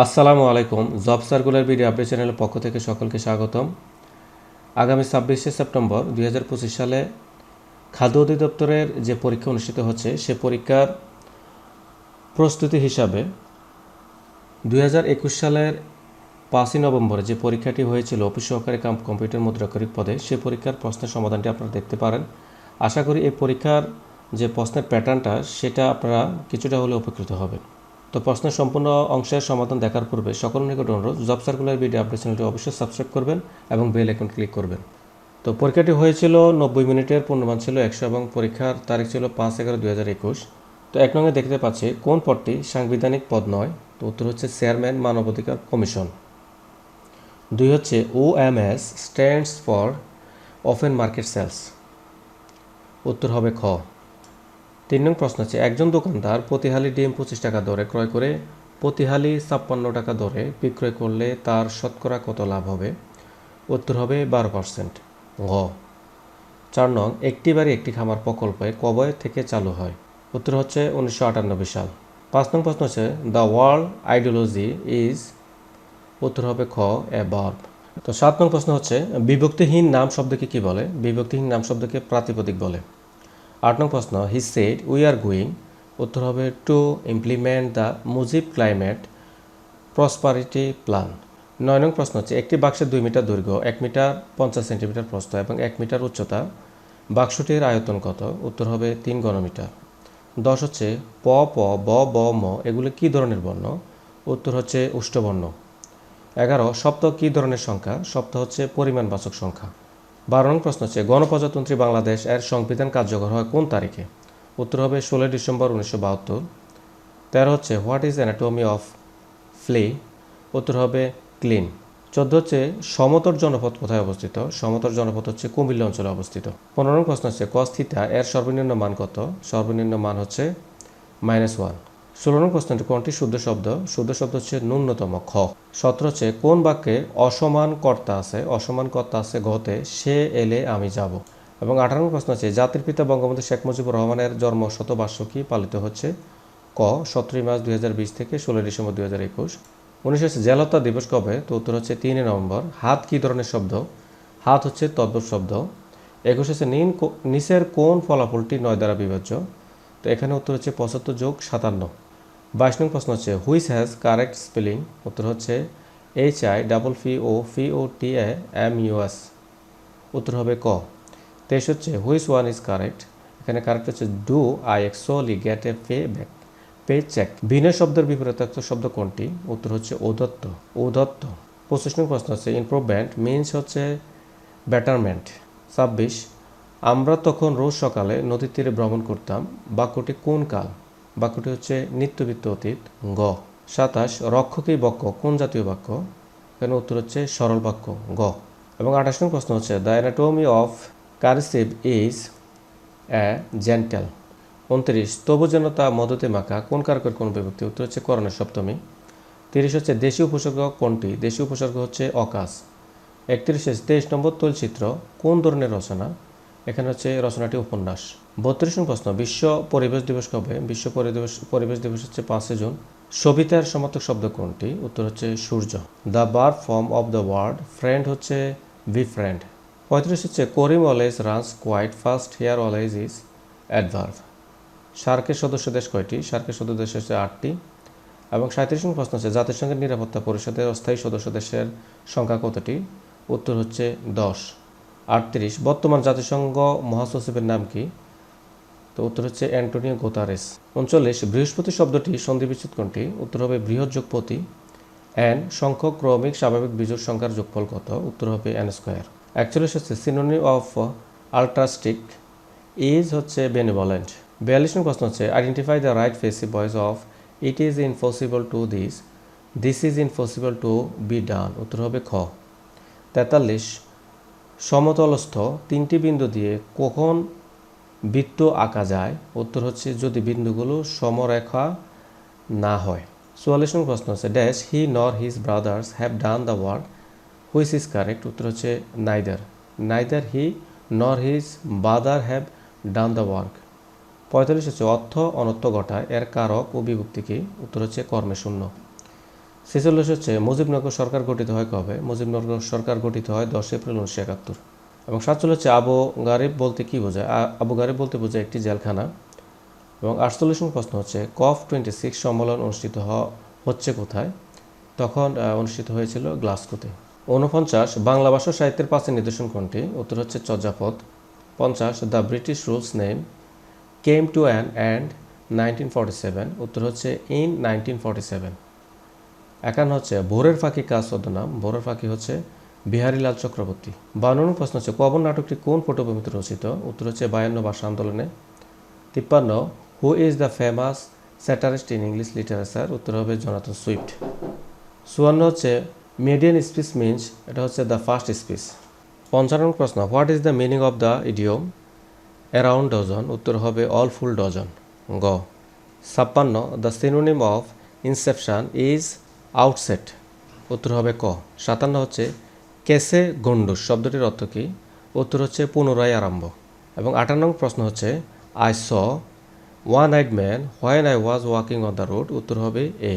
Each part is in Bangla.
আসসালামু আলাইকুম। জব সার্কুলার ভিডিও আপডেট চ্যানেলের পক্ষ থেকে সকলকে স্বাগতম। আগামী ছাব্বিশে সেপ্টেম্বর দুই হাজার পঁচিশ সালে খাদ্য অধিদপ্তরের যে পরীক্ষা অনুষ্ঠিত হচ্ছে, সে পরীক্ষার প্রস্তুতি হিসাবে দুই হাজার একুশ সালের পাঁচই নভেম্বরে যে পরীক্ষাটি হয়েছিল অফিস সহকারী কাম কম্পিউটার মুদ্রাকরিক পদে, সে পরীক্ষার প্রশ্নের সমাধানটি আপনারা দেখতে পারেন। আশা করি এই পরীক্ষার যে প্রশ্নের প্যাটার্নটা, সেটা আপনারা কিছুটা হলে উপকৃত হবেন। তো প্রশ্নের সম্পূর্ণ অংশের সমাধান দেখার পূর্বে সকল নিকট অনুরোধ জব সার্কুলার ভিডিও আপডেট চ্যানেলটি অবশ্যই সাবস্ক্রাইব করবেন এবং বেল আইকন ক্লিক করবেন। তো পরীক্ষাটি হয়েছিল নব্বই মিনিটের, পূর্ণমান ছিল একশো এবং পরীক্ষার তারিখ ছিল পাঁচ এগারো দুই হাজার একুশ। তো এক নঙ্গে দেখতে পাচ্ছি, কোন পদটি সাংবিধানিক পদ নয়? তো উত্তর হচ্ছে চেয়ারম্যান মানবাধিকার কমিশন। দুই হচ্ছে O M S stands for open market sales উত্তর হবে খ। তিন নং প্রশ্ন হচ্ছে, একজন দোকানদার প্রতিহালি ডিম পঁচিশ টাকা দরে ক্রয় করে প্রতিহালি ছাপ্পান্ন টাকা দরে বিক্রয় করলে তার শতকরা কত লাভ হবে? উত্তর হবে বারো পার্সেন্ট। ঘ। চার নং, একটি বাড়ি একটি খামার প্রকল্পে কবে থেকে চালু হয়? উত্তর হচ্ছে উনিশশো আটানব্বই সাল। পাঁচ নং প্রশ্ন হচ্ছে, দ্য ওয়ার্ল্ড আইডিওলজি ইজ? উত্তর হবে খ, এ বার্ব তো সাত নং প্রশ্ন হচ্ছে, বিভক্তিহীন নাম শব্দকে কি বলে? বিভক্তিহীন নাম শব্দকে প্রাতিপদিক বলে। আট নং প্রশ্ন he said we are going উত্তর হবে to implement the Mujib climate prosperity plan নয় নং প্রশ্ন হচ্ছে, একটি বাক্সের দুই মিটার দৈর্ঘ্য, এক মিটার পঞ্চাশ সেন্টিমিটার প্রস্থ এবং এক মিটার উচ্চতা, বাক্সটির আয়তন কত? উত্তর হবে, তিন ঘনমিটার। দশ হচ্ছে, প প, ব ব, ম, এগুলো কী ধরনের বর্ণ? উত্তর হচ্ছে উষ্ঠবর্ণ এগারো সপ্তাহ কী ধরনের সংখ্যা? সপ্তাহ হচ্ছে, পরিমাণবাচক সংখ্যা। বারো নং প্রশ্ন হচ্ছে, গণপ্রজাতন্ত্রী বাংলাদেশ এর সংবিধান কার্যকর হয় কোন তারিখে? উত্তর হবে ষোলোই ডিসেম্বর উনিশশো বাহাত্তর। তেরো হচ্ছে, what is antonym of flee? উত্তর হবে ক্লিন। চোদ্দ হচ্ছে সমতর জনপথ কোথায় অবস্থিত? সমতর জনপথ হচ্ছে কুমিল্লা অঞ্চলে অবস্থিত। পনেরো প্রশ্ন হচ্ছে কস থিটা এর সর্বনিম্ন মান কত? সর্বনিম্ন মান হচ্ছে মাইনাস ওয়ান ষোলো নং প্রশ্নটি কোনটি? শুদ্ধ শব্দ। শুদ্ধ শব্দ হচ্ছে ন্যূনতম খ। সতেরো হচ্ছে, কোন বাক্যে অসমান কর্তা আছে, অসমান কর্তা আছে ঘতে সে এলে আমি যাব? এবং আঠারো নং প্রশ্ন হচ্ছে, জাতির পিতা বঙ্গবন্ধু শেখ মুজিবুর রহমানের জন্ম শতবার্ষিকী পালিত হচ্ছে? ক, সতেরোই মার্চ দুই হাজার বিশ থেকে ষোলোই ডিসেম্বর দুই হাজার একুশ। উনিশ হচ্ছে জেল হত্যা দিবস কবে? তো উত্তর হচ্ছে তিনই নভেম্বর। হাত কী ধরনের শব্দ? হাত হচ্ছে তদ্ভব শব্দ। একুশ হচ্ছে, নিন নিচের কোন ফলাফলটি নয় দ্বারা বিভাজ্য? তো এখানে উত্তর হচ্ছে পঁচাত্তর যোগ সাতান্ন। বাইশ নং প্রশ্ন হচ্ছে হুইচ হ্যাজ কারেক্ট স্পেলিং উত্তর হচ্ছে H I double P O P O T A M U S উত্তর হবে ক। তেইশ হচ্ছে হুইচ ওয়ান ইজ কারেক্ট এখানে কারেক্ট হচ্ছে do I exactly get a pay back pay check ভিন্ন শব্দের বিপরীতার্থ শব্দ কোনটি? উত্তর হচ্ছে ঔদত্ত ঔদত্ত পঁচিশ নং প্রশ্ন হচ্ছে ইমপ্রুভমেন্ট মিনস হচ্ছে ব্যাটারমেন্ট ছাব্বিশ আমরা তখন রোজ সকালে নদীর তীরে ভ্রমণ করতাম। বাক্যটি কোন কাল? বাক্যটি হচ্ছে নিত্যবিত্ত অতীত, গ। সাতাশ, রক্ষকই বাক্য, কোন জাতীয় বাক্য? এখানে উত্তর হচ্ছে সরল বাক্য, গ। এবং আঠাশ নং প্রশ্ন হচ্ছে the antonym of cursive is a gentle উনত্রিশ, তবু যেন তা মদতে মাখা, কোন কারকের কোন বিভক্তি? উত্তর হচ্ছে করণের সপ্তমী। তিরিশ হচ্ছে, দেশীয় উপসর্গ কোনটি? দেশীয় উপসর্গ হচ্ছে অকাশ। একত্রিশ, তেইশ নম্বর তৈলচিত্র, কোন ধরনের রচনা? এখানে হচ্ছে রচনাটি উপন্যাস। বত্রিশ প্রশ্ন, বিশ্ব পরিবেশ দিবস কবে? বিশ্ব পরিবেশ পরিবেশ দিবস হচ্ছে পাঁচই জুন। সবিতার সমর্থক শব্দ কোনটি? উত্তর হচ্ছে সূর্য। The bar form of the word friend হচ্ছে বি ফ্রেন্ড। পঁয়ত্রিশ হচ্ছে, Karim always runs quite fast, here always is adverb. সার্কের সদস্য দেশ কয়টি? সার্কের সদস্য দেশ হচ্ছে আটটি। এবং সাঁত্রিশ নং প্রশ্ন হচ্ছে, জাতিসংঘের নিরাপত্তা পরিষদের অস্থায়ী সদস্য দেশের সংখ্যা কতটি? উত্তর হচ্ছে দশ। আটত্রিশ। বর্তমান জাতিসংঘ মহাসচিবের নাম কি? তো উত্তর হচ্ছে অ্যান্টোনিও গোতারেস। উনচল্লিশ, বৃহস্পতি শব্দটি সন্ধি বিচ্ছেদ কোনটি? উত্তর হবে বৃহৎ যোগপতি এন সংখ্যক ক্রমিক স্বাভাবিক বিজোড় সংখ্যার যোগফল কত? উত্তর হবে এন স্কোয়ার। একচল্লিশ হচ্ছে সিনোনি অফ আল্ট্রাস্টিক ইজ হচ্ছে বেনিভলেন্ট বিয়াল্লিশ নং প্রশ্ন হচ্ছে identify the right passive voice of it is impossible to this this is impossible to be done উত্তর হবে খ। তেতাল্লিশ সমতলস্থ তিনটি বিন্দু দিয়ে কখন বৃত্ত আঁকা যায়? উত্তর হচ্ছে যদি বিন্দুগুলো সমরেখা না হয়। চুয়াল্লিশ নম্বর প্রশ্ন হচ্ছে dash he nor his brothers have done the work which is correct উত্তর হচ্ছে neither neither he nor his brother have done the work পঁয়তাল্লিশ হচ্ছে, অর্থ অনর্থ ঘটায়। এর কারক ও বিভক্তি কি? উত্তর হচ্ছে, কর্মে শূন্য। ছেচল্লিশ হচ্ছে মুজিবনগর সরকার গঠিত হয় কবে? মুজিবনগর সরকার গঠিত হয় দশ এপ্রিল উনিশশো একাত্তর। এবং সাতচল্লিশ হচ্ছে আবু গারিব বলতে কি বোঝায়? আবু গারিব বলতে বোঝায় একটি জেলখানা। এবং আটচল্লিশ প্রশ্ন হচ্ছে, কফ টোয়েন্টি সিক্স সম্মেলন অনুষ্ঠিত হচ্ছে কোথায়? তখন অনুষ্ঠিত হয়েছিল গ্লাসকোতে ঊনপঞ্চাশ, বাংলা ভাষা সাহিত্যের পাঁচটি নিদর্শন কোনটি? উত্তর হচ্ছে চর্যাপদ পঞ্চাশ, the British rules name came to an end nineteen forty seven. উত্তর হচ্ছে ইন নাইনটিন ফর্টি সেভেন। একান্ন হচ্ছে ভোরের ফাঁকি কাজ নাম ভোরের ফাঁকি হচ্ছে বিহারীলাল চক্রবর্তী। বাউন্ন প্রশ্ন হচ্ছে, কবর নাটকটি কোন পটভূমিতে রচিত? উত্তর হচ্ছে বায়ান্ন ভাষা আন্দোলনে। তিপ্পান্ন who is the famous satirist in English literature উত্তর হবে জনাথন সুইফট। চুয়ান্ন হচ্ছে মিডিয়ান স্পিচ মিনস এটা হচ্ছে দ্য ফার্স্ট স্পিচ পঞ্চান্ন প্রশ্ন what is the meaning of the idiom around dozen উত্তর হবে অল ফুল ডজন গ, ছাপ্পান্ন the synonym of inception is outset, উত্তর হবে ক। সাতান্ন হচ্ছে কেসে গন্ডুস শব্দটির অর্থ কী? উত্তর হচ্ছে পুনরায় আরম্ভ। এবং আটান্ন প্রশ্ন হচ্ছে I saw one eyed man when I was walking on the road উত্তর হবে এ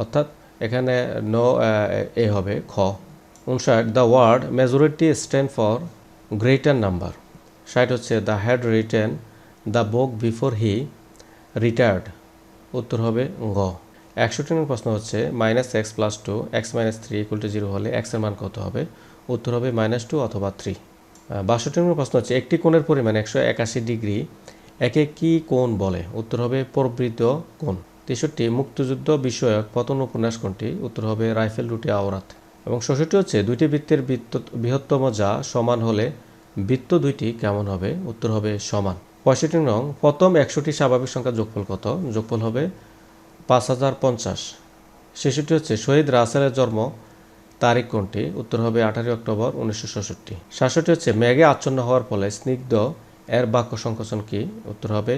অর্থাৎ এখানে ন এ হবে খ। উনষাট the word majority stand for greater number ষাট হচ্ছে the had written the book before he retired উত্তর হবে গ। একষট্টি নম্বর প্রশ্ন হচ্ছে minus x plus two x minus three equal to zero হলে এক্সের মান কত হবে? উত্তর হবে মাইনাস টু অথবা থ্রি বাষট্টি নম্বর প্রশ্ন হচ্ছে, একটি কোণের পরিমাণ একশো একাশি ডিগ্রি একে কি কোণ বলে? উত্তর হবে প্রবৃদ্ধ কোণ। তেষট্টি, মুক্তিযুদ্ধ বিষয়ক পতন উপন্যাস কোনটি? উত্তর হবে রাইফেল রুটি আওরাত। এবং ষষ্ঠটি হচ্ছে, দুইটি বৃত্তের বৃত্ত, বৃহত্তম যা সমান হলে বৃত্ত দুইটি কেমন হবে? উত্তর হবে সমান। পঁয়ষট্টি নং, প্রথম একশোটি স্বাভাবিক সংখ্যা যোগফল কত? যোগফল হবে পাঁচ হাজার পঞ্চাশ। শিশুটি হচ্ছে শহীদ রাসেলের জন্ম তারিখ কোনটি? উত্তর হবে আঠারোই অক্টোবর উনিশশো ষষট্টি। সাতষট্টি হচ্ছে মেঘে আচ্ছন্ন হওয়ার ফলে স্নিগ্ধ এর বাক্য সংকোচন কি? উত্তর হবে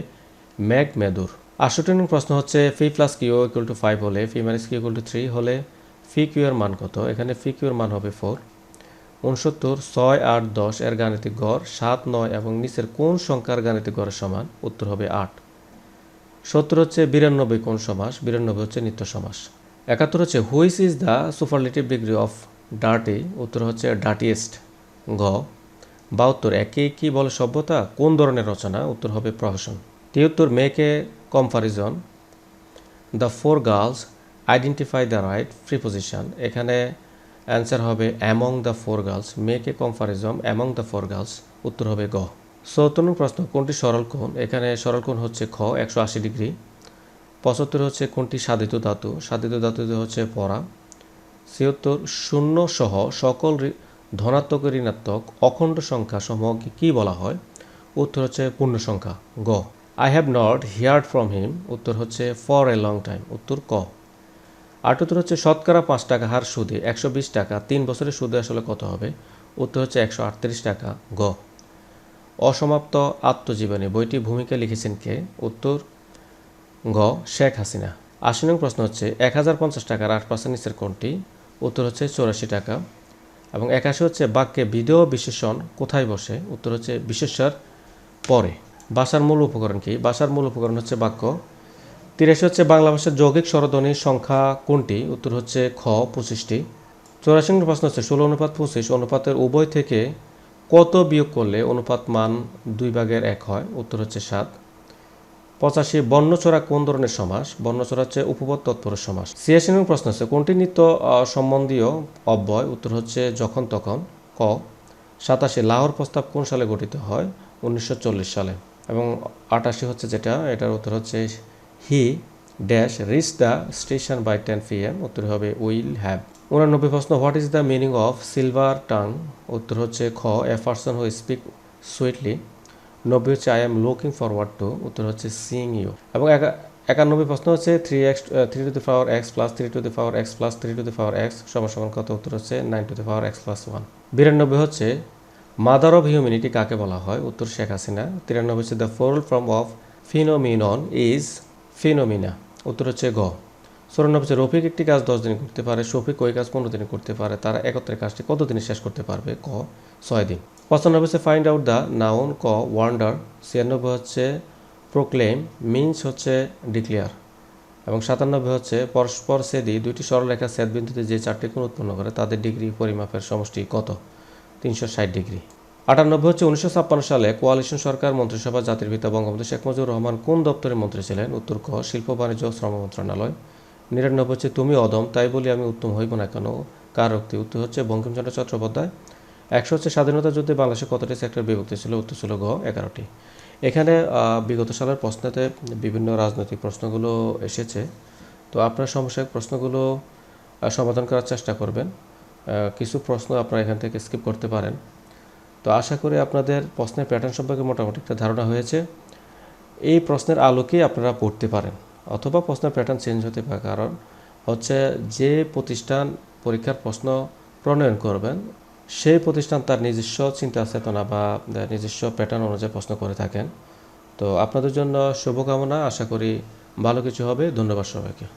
মেঘ মেদুর। আটষট্টি নং প্রশ্ন হচ্ছে p plus q equal to five হলে, p minus q equal to three হলে ফি কিউ এর মান কত? এখানে ফি কিউ এর মান হবে ফোর উনসত্তর, ছয়, আট, দশ এর গাণিতিক গড় সাত, নয় এবং নিচের কোন সংখ্যার গাণিতিক গড়ের সমান? উত্তর হবে আট। সত্তর হচ্ছে বিরানব্বই কোন সমাস, বিরানব্বই হচ্ছে নিত্য সমাস। একাত্তর হচ্ছে which is the superlative degree of dirty, উত্তর হচ্ছে ডার্টিয়েস্ট ঘ বাহাত্তর, একে কি বলে সভ্যতা? কোন ধরনের রচনা? উত্তর হবে প্রহসন। তিয়াত্তর make a comparison. The four girls identify the right preposition. এখানে অ্যান্সার হবে among the four girls make a comparison among the four girls, উত্তর হবে গ। চৌত্তর প্রশ্ন, কোনটি সরল কোণ? এখানে সরল কোণ হচ্ছে খ, একশো আশি ডিগ্রি। পঁচাত্তর হচ্ছে কোনটি সাধিত ধাতু? সাধিত ধাতুতে হচ্ছে পরা। ছিয়াত্তর শূন্য সহ সকল ধনাত্মক ঋণাত্মক অখণ্ড সংখ্যা সমূহকে কী বলা হয়? উত্তর হচ্ছে পূর্ণ সংখ্যা, গ। I have not heard from him উত্তর হচ্ছে ফর এ লং টাইম উত্তর ক। আটাত্তর হচ্ছে শতকরা পাঁচ টাকা হার সুদে, একশো বিশ টাকা, তিন বছরের সুদে আসলে কত হবে? উত্তর হচ্ছে একশো আটত্রিশ টাকা, গ। অসমাপ্ত আত্মজীবনী। বইটি ভূমিকা লিখেছেন কে? উত্তর গ শেখ হাসিনা। আশি নং প্রশ্ন হচ্ছে, এক হাজার পঞ্চাশ টাকার আট পার্সেন্ট নিচের কোনটি? উত্তর হচ্ছে চৌরাশি টাকা। এবং একাশি হচ্ছে বাক্যে বিধেয় বিশেষণ কোথায় বসে? উত্তর হচ্ছে বিশেষ্যার পরে। ভাষার মূল উপকরণ কি? ভাষার মূল উপকরণ হচ্ছে বাক্য। তিরাশি হচ্ছে বাংলা ভাষার যৌগিক স্বরধ্বনির সংখ্যা কোনটি? উত্তর হচ্ছে খ, পঁচিশটি। চৌরাশি প্রশ্ন হচ্ছে, ষোলো অনুপাত পঁচিশ অনুপাতের উভয় থেকে কত বিয়োগ করলে অনুপাত মান দুই ভাগের এক হয়? উত্তর হচ্ছে সাত। পঁচাশি, বর্ণচোরা কোন ধরনের সমাস? বর্ণচোরা হচ্ছে উপপদ তৎপরের সমাস। নম্বর প্রশ্ন হচ্ছে কোনটি নিত্য সম্বন্ধীয় অব্যয়? উত্তর হচ্ছে যখন তখন, ক। সাতাশি, লাহোর প্রস্তাব কোন সালে গঠিত হয়? উনিশশো চল্লিশ সালে। এবং আটাশি হচ্ছে যেটা, এটার উত্তর হচ্ছে he dash reach the station by ten P M উত্তর হবে উইল হ্যাভ। উনানব্বই প্রশ্ন what is the meaning of silver tongue উত্তর হচ্ছে খ a person who speak sweetly নব্বই হচ্ছে I am looking forward to উত্তর হচ্ছে সিইং ইউ এবং একা- একানব্বই প্রশ্ন হচ্ছে three x three to the power x plus three to the power x plus three to the power x সমান সমান কত? উত্তর হচ্ছে nine to the power x plus one বিরানব্বই হচ্ছে মাদার অফ হিউম্যানিটি কাকে বলা হয়? উত্তর শেখ হাসিনা। তিরানব্বই হচ্ছে the four form of phenomenon is phenomena উত্তর হচ্ছে গ। চুরানব্বই হচ্ছে রফিক একটি কাজ দশ দিনে করতে পারে, শফিক ওই কাজ পনেরো দিনে করতে পারে, তারা একত্রে কাজটি কত দিনে শেষ করতে পারবে? ক, ছয় দিন। পঁচানব্বই হচ্ছে ফাইন্ড আউট দ্য নাউন ক ওয়ান্ডার ছিয়ানব্বই হচ্ছে প্রোক্লেম মিনস হচ্ছে ডিক্লেয়ার এবং সাতানব্বই হচ্ছে পরস্পর সেদি, দুইটি সরলরেখা সেদ বিন্দুতে যে চারটি কোণ উৎপন্ন করে, তাদের ডিগ্রি পরিমাপের সমষ্টি কত? তিনশো ষাট ডিগ্রি আটানব্বই হচ্ছে উনিশশো ছাপ্পান্ন সালে কোয়ালিশন সরকার, মন্ত্রিসভা, জাতির পিতা বঙ্গবন্ধু শেখ মুজিবুর রহমান কোন দপ্তরের মন্ত্রী ছিলেন? উত্তর ক, শিল্প, বাণিজ্য, শ্রম মন্ত্রণালয়। নিরানব্বই হচ্ছে, তুমি অদম, তাই বলি আমি উত্তম হইব না কেন? কার উক্তি? উত্তর হচ্ছে, বঙ্কিমচন্দ্র চট্টোপাধ্যায়। একশো হচ্ছে, স্বাধীনতা যুদ্ধে বাংলাদেশে কতটি সেক্টর বিভক্তি ছিল? উত্তর ছিল গ, এগারোটি। এখানে বিগত সালের প্রশ্নেতে বিভিন্ন রাজনৈতিক প্রশ্নগুলো এসেছে। তো আপনার সমস্যার প্রশ্নগুলো সমাধান করার চেষ্টা করবেন। কিছু প্রশ্ন আপনারা এখান থেকে স্কিপ করতে পারেন। তো আশা করি আপনাদের প্রশ্নের প্যাটার্ন সম্পর্কে মোটামুটি একটা ধারণা হয়েছে। এই প্রশ্নের আলোকেই আপনারা পড়তে পারেন অথবা প্রশ্নের প্যাটার্ন চেঞ্জ হতে পারে। কারণ হচ্ছে যে প্রতিষ্ঠান পরীক্ষার প্রশ্ন প্রণয়ন করবেন, সেই প্রতিষ্ঠান তার নিজস্ব চিন্তা চেতনা বা নিজস্ব প্যাটার্ন অনুযায়ী প্রশ্ন করে থাকেন। তো আপনাদের জন্য শুভকামনা, আশা করি ভালো কিছু হবে। ধন্যবাদ সবাইকে।